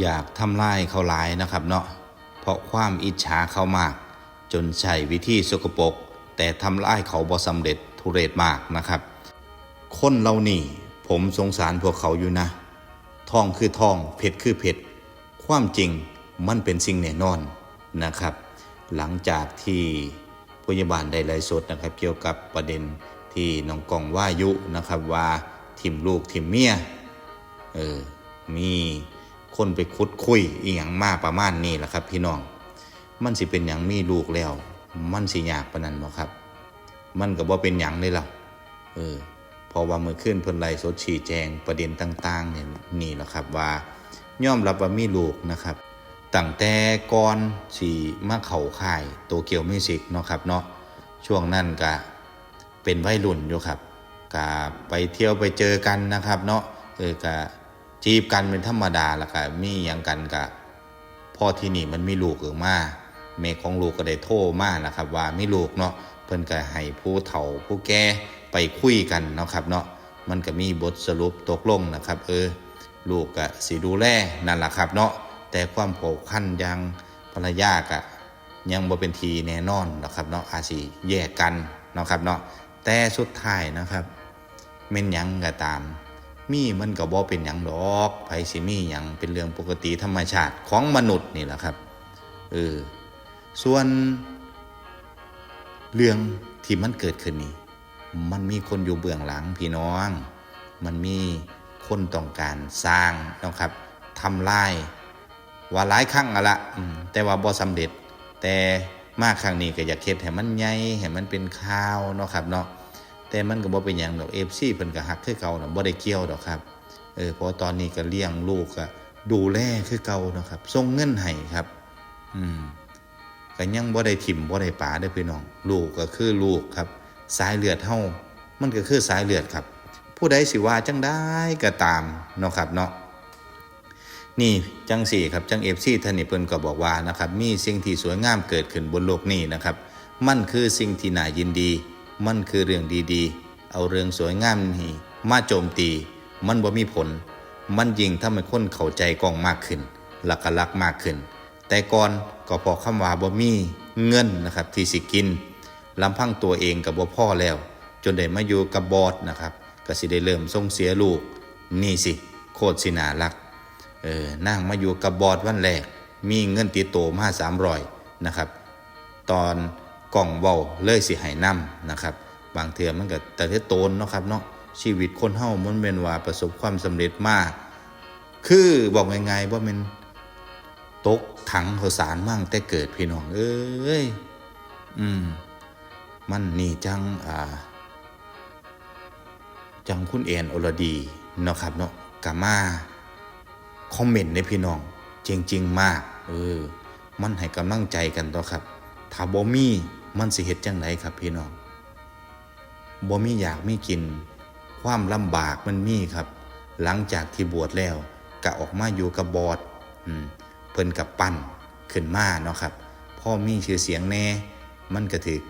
อยากทำลายเขาหลายนะครับเนาะเพราะความอิจฉาเขามาก จนใช้วิธีสกปรกแต่ทำลายเขาบ่สำเร็จทุเรศมากนะครับ คนเรานี่ผมสงสารพวกเขาอยู่นะทองคือทองเพชรคือเพชรความจริงมันเป็นสิ่งแน่นอนนะครับ หลังจากที่พยาบาลได้ไลฟ์สดนะครับ เกี่ยวกับประเด็นที่น้องกองว่ายุนะครับว่าทิมลูกทิมเมียเออมี คนไปคุดคุยอีหยังมาประมาณนี้แหละครับพี่น้อง มันสิเป็นอย่างมีลูกแล้ว มันสิยากปนนั้นบ่ครับ มันก็บ่เป็นหยังเลยล่ะเออพอว่าเมื่อขึ้นเพิ่นไล่สดชี้แจงประเด็นต่างๆเนี่ยนี่แหละครับว่ายอมรับว่ามีลูกนะครับตั้งแต่ก่อนสิมาเข้าค่ายโตเกียวมิวสิกเนาะครับเนาะช่วงนั้นก็เป็นวัยรุ่นอยู่ครับก็ไปเที่ยวไปเจอกันนะครับเนาะเออก็ จีบกันเป็นธรรมดาแล้วก็มีหยังกันก็พอที่นี่มันมีลูกออกมาเมของลูกก็ได้โทรมานะครับ ว่ามีลูกเนาะเพิ่นก็ให้ผู้เฒ่าผู้แก่ไปคุยกันเนาะครับเนาะมันก็มีบทสรุปตกลงนะครับ เออ ลูกก็สิดูแลนั่นแหละครับเนาะแต่ความผูกพันยังภรรยาก็ยังบ่เป็นทีแน่นอนนะครับเนาะอาจสิแยกกันเนาะครับเนาะแต่สุดท้ายนะครับเม่นยังก็ตาม มีมันก็บ่เป็นหยังดอกไผสิมีหยังเป็นเรื่องปกติธรรมชาติของมนุษย์นี่แหละครับเออส่วนเรื่องที่มันเกิดขึ้นนี้ มันมีคนอยู่เบื้องหลังพี่น้อง มันมีคนต้องการสร้างนะครับทำลายว่าหลายครั้งอะละแต่ว่าบ่สำเร็จ แต่มากครั้งนี้ก็อยากเฮ็ดให้มันใหญ่ให้มันเป็นข่าวเนาะครับเนาะ แต่มันก็บ่เป็นหยังดอก FC เพิ่นก็ฮักคือเก่าน่ะบ่ได้เกี่ยวดอกครับเออเพราะตอนนี้ก็เลี้ยงลูกก็ดูแลคือเก่าเนาะครับส่งเงินให้ครับ อืมก็ยังบ่ได้ถิ่มบ่ได้ป๋าเด้พี่น้อง ลูกก็คือลูกครับ สายเลือดเฮามันก็คือสายเลือดครับ ผู้ใดสิว่าจังได้ก็ตามเนาะครับเนาะนี่จังสี่ครับจังเอฟซีท่านนี่เพิ่นก็บอกว่านะครับมีสิ่งที่สวยงามเกิดขึ้นบนโลกนี้นะครับ มันคือสิ่งที่น่ายินดี มันคือเรื่องดีๆ เอาเรื่องสวยงามนี่มาโจมตี มันบ่มีผล มันยิ่งทำให้คนเข้าใจกองมากขึ้น หลักลักมากขึ้น แต่ก่อนก็พอคำว่าบ่มีเงินนะครับที่สิกินลำพังตัวเองกับบ่พ่อแล้ว จนได้มาอยู่กับบอสนะครับก็สิได้เริ่มส่งเสียลูก นี่สิ โคตรสินารักเออนั่งมาอยู่กับบอดวันแรกมีเงินติดโตมาสามรอยนะครับ ตอน กล่องเบาเลยสิให้นำนะครับ บางเทื่อมันก็แต่เทโตนเนาะครับเนาะชีวิตคนเฮามันเป็นว่าประสบความสำเร็จมาก คือบอกง่ายๆว่ามันตกถังข้าวสารมั่งแต่เกิดพี่น้องเอ้ยอืมมันนี่จังอ่าจังคุณเอ็นอรดีเนาะครับเนาะกามาคอมเมนต์ในพี่น้องจริง ๆ มาก เออ มันให้กำลังใจกันต่อครับ ถ้าบ่มี มันสิเฮ็ดจังไดครับพี่น้องบ่มีอยากมีกิน ความลำบากมันมีครับ หลังจากที่บวชแล้วก็ออกมาอยู่กับบอดอืมเพิ่นกับปั้นขึ้นมาเนาะครับพ่อมีชื่อเสียงแน่ มันก็ถึก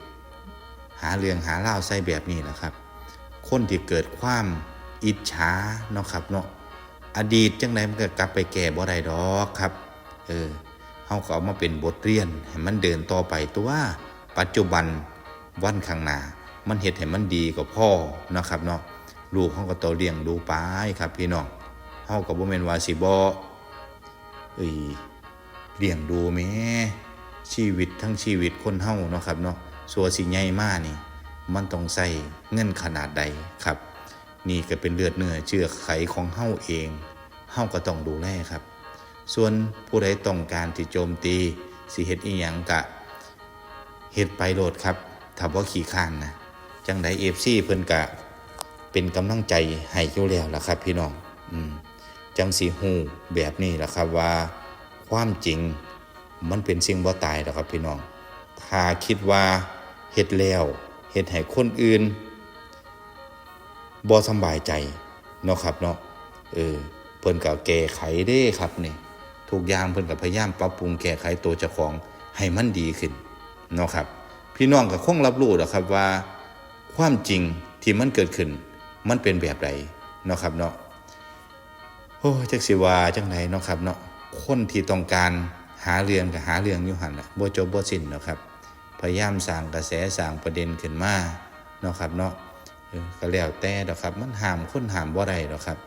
หาเรื่องหาเล่าใส่แบบนี้แหละครับ คนที่เกิดความอิจฉาเนาะครับเนาะอดีตจังไดมันก็กลับไปแก่บ่ได้ดอกครับ เออเฮาก็เอามาเป็นบทเรียนให้มันเดินต่อไปตัว ปัจจุบันวันข้างหน้ามันเฮ็ดให้มันดีกว่าพ่อนะครับเนาะลูกเฮาก็ต้องเลี้ยงดูไปครับ พี่น้องเฮาก็บ่แมนวาสิบ่เอ้ยเลี้ยงดูแหม่ชีวิตทั้งชีวิตคนเฮาเนาะครับเนาะสัวสิใหญ่มานี่ มันต้องใส่เงินขนาดใดครับ นี่ก็เป็นเลือดเนื้อเชื่อไขของเฮาเองเฮาก็ต้องดูแลครับ ส่วนผู้ใดต้องการที่โจมตีสิเฮ็ดอีหยังกะ เฮ็ดไปโลดครับถ้าบ่ขี้ข้านนะจังได FC เพิ่นกะเป็นกำลังใจให้อยู่แล้วล่ะครับ พี่น้องอืมจังสิฮู้แบบนี้ล่ะครับว่า ความจริงมันเป็นสิ่งบ่ตายดอกครับพี่น้อง ถ้าคิดว่าเฮ็ดแล้วเฮ็ดให้คนอื่นบ่สำบายใจเนาะครับเนาะเออเพิ่นก็แก้ไขเด้ครับนี่ทุกอย่างเพิ่นก็พยายามปรับปรุงแก้ไขตัวเจ้าของให้มันดีขึ้น เนาะครับ พี่น้องก็คงรับรู้แล้วครับว่า ความจริงที่มันเกิดขึ้น มันเป็นแบบใดเนาะครับเนาะโอ้จักสิว่าจังไดเนาะครับเนาะคนที่ต้องการหาเรื่องกับหาเรื่องอยู่หันแหละบ่จบบ่สิ้นเนาะครับ พยายามสร้างกระแสสร้างประเด็นขึ้นมาเนาะครับเนาะก็แล้วแต่ดอกครับ มันห้ามคนห้ามบ่ได้ดอกครับ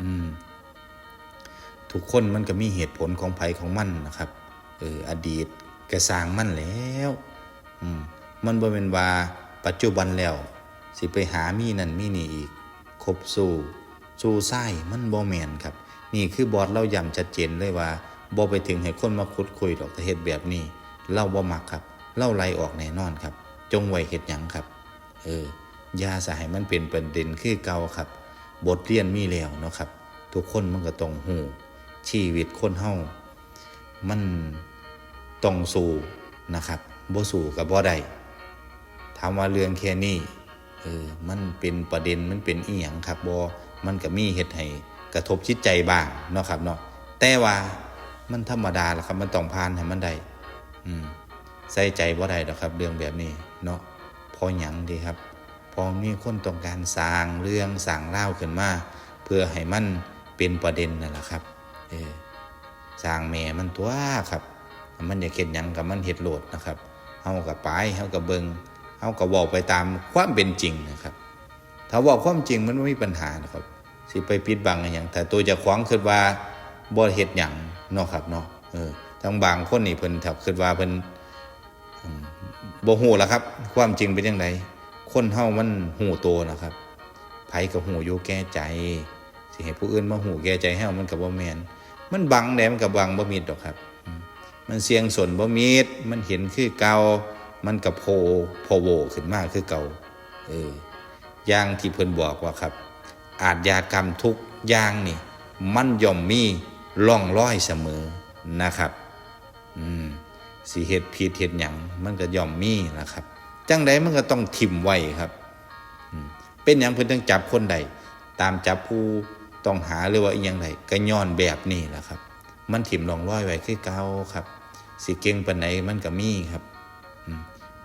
อืมทุกคนมันก็มีเหตุผลของภัยของมันนะครับเอออดีต กสร้างมันแล้วอืมมันบ่เป็นว่าปัจจุบันแล้ว สิไปหามีนั่นมีนี่อีกครบสู่สู่ไส้มันบ่แมนครับ นี่คือบอสเราย้ำชัดเจนเลยว่าบ่ไปถึงให้คนมาคุดคุยดอกแต่เฮ็ดแบบนี้เราบ่มักครับเล่าไล่ออกแน่นอนครับ จงไว้เฮ็ดหยังครับ เออยาสาให้มันเป็นประเด็นคือเก่าครับ บทเรียนมีแล้วเนาะครับ ทุกคนมันก็ต้องหูชีวิตคนเฮามัน ต้องสู้นะครับบ่สู้กับบ่ได้ถามว่าเรื่องแค่นี้เออมันเป็นประเด็นมันเป็นอีหยังครับบ่มันก็มีเฮ็ดให้กระทบจิตใจบ้างเนาะครับเนาะแต่ว่ามันธรรมดาละครับ มันต้องผ่านให้มันได้อืมใส่ใจบ่ได้ดอกครับ เรื่องแบบนี้เนาะพอหยังดีครับ พอมีคนต้องการสร้างเรื่องสร้างเล่าขึ้นมาเพื่อให้มันเป็นประเด็นนั่นแหละครับเออสร้างแม่มันตัวครับ มันอยากเห็นหยังกับมันเห็ดโหลดนะครับเฮากับไปเฮากับเบิงเฮากับบอกไปตามความเป็นจริงนะครับ ถ้าบอกความจริงมันไม่มีปัญหานะครับ สิไปปิดบังอะไรอย่างแต่ตัวจะขวางคิดว่าบ่เฮ็ดหยังเนาะครับเนาะเออทั้งบางคนนี่เพิ่นถ้าคิดว่าเพิ่นบ่ฮู้ล่ะครับ ความจริงเป็นจังไดคนเฮามันฮู้โตนะครับไผก็ฮู้อยู่แก่ใจสิให้ผู้อื่นมาฮู้แก่ใจเฮามันก็บ่แม่นมันบังแหนมันก็บังบ่มิดอกครับ มันเสียงสนบ่มิดมันเห็นคือเกามันก็โผล่โผล่โวขึ้นมาคือเกาเอออย่างที่เพิ่นบอกว่าครับ อาทยากรรมทุกอย่างนี่ มันย่อมมีร่องรอยเสมอนะครับ อืมสิเฮ็ดผิดเฮ็ดหยังมันก็ย่อมมีนะครับ จังใดมันก็ต้องทิมไว้ครับเป็นหยังเพิ่นต้องจับคนใด ตามจับผู้ต้องหาหรือว่าอีหยังใดก็ย้อนแบบนี้แหละครับ มันถิ่มร่องรอยไว้คือเก่าครับ สิเก่งปานไหนมันก็มีครับ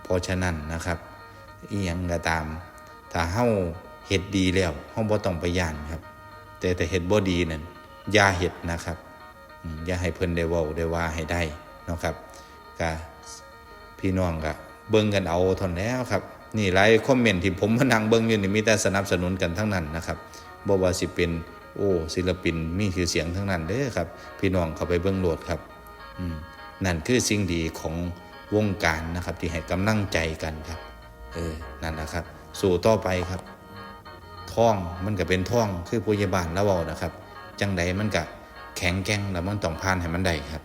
เพราะฉะนั้นนะครับอีหยังก็ตาม ถ้าเฮาเฮ็ดดีแล้วเฮาบ่ต้องไปย่านครับ แต่แต่เฮ็ดบ่ดีนั่นอย่าเฮ็ดนะครับอย่าให้เพิ่นได้เว้าได้ว่าให้ได้นะครับก็พี่น้องก็เบิ่งกันเอาเท่านั้นแล้วครับ นี่หลายคอมเมนต์ที่ผมมานั่งเบิ่งอยู่นี่มีแต่สนับสนุนกันทั้งนั้นนะครับบ่ว่าสิเป็นโอ้ศิลปินมีชื่อเสียงทั้งนั้นเด้อครับ พี่น้องเข้าไปเบิ่งโหลดครับ อืม นั่นคือสิ่งดีของวงการนะครับ ที่ให้กำลังใจกันครับ เออ นั่นแหละครับ สู่ต่อไปครับท่องมันก็เป็นท่องคือพยาบาลแล้วเบานะครับ จังใดมันก็แข็งแกร่งแล้วมันต้องผ่านให้มันได้ครับ